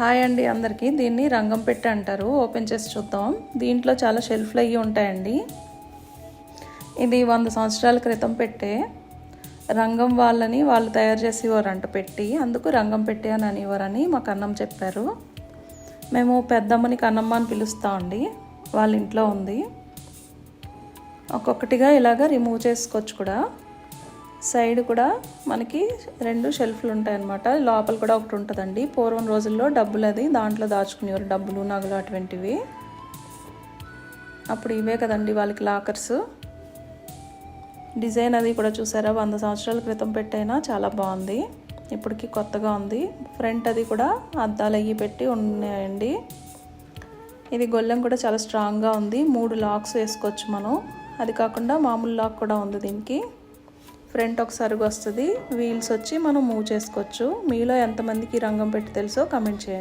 Hi అండి అందరికీ. దీన్ని రంగం పెట్టి అంటారు. ఓపెన్ చేసి చూద్దాం. దీంట్లో చాలా షెల్ఫ్లు అయ్యి ఉంటాయండి. ఇది వంద సంవత్సరాల క్రితం పెట్టే. రంగం వాళ్ళని వాళ్ళు తయారు చేసేవారంట పెట్టి. అందుకు రంగం పెట్టి అని అనేవారని మా కన్నం చెప్పారు. మేము పెద్దమ్మని కన్నమ్మ అని పిలుస్తామండి వాళ్ళ ఇంట్లో ఉంది. ఒక్కొక్కటిగా ఇలాగ రిమూవ్ చేసుకోవచ్చు కూడా. సైడ్ కూడా మనకి రెండు షెల్ఫ్లు ఉంటాయన్నమాట. లోపల కూడా ఒకటి ఉంటుందండి. పూర్వం రోజుల్లో డబ్బులు అది దాంట్లో దాచుకునేవారు. డబ్బులు నగలు అటువంటివి. అప్పుడు ఇవే కదండి వాళ్ళకి లాకర్స్. డిజైన్ అది కూడా చూసారా? వంద సంవత్సరాల క్రితం పెట్టైనా చాలా బాగుంది. ఇప్పటికి కొత్తగా ఉంది. ఫ్రంట్ అది కూడా అద్దాలు అయ్యి పెట్టి ఉన్నాయండి. ఇది గొల్లెం కూడా చాలా స్ట్రాంగ్గా ఉంది. మూడు లాక్స్ వేసుకోవచ్చు మనం. అది కాకుండా మామూలు లాక్ కూడా ఉంది దీనికి. ఫ్రంట్ ఒకసారి వస్తుంది. వీల్స్ వచ్చి మనం మూవ్ చేసుకోవచ్చు. మీలో ఎంతమందికి రంగం పెట్టి తెలుసో కమెంట్ చేయండి.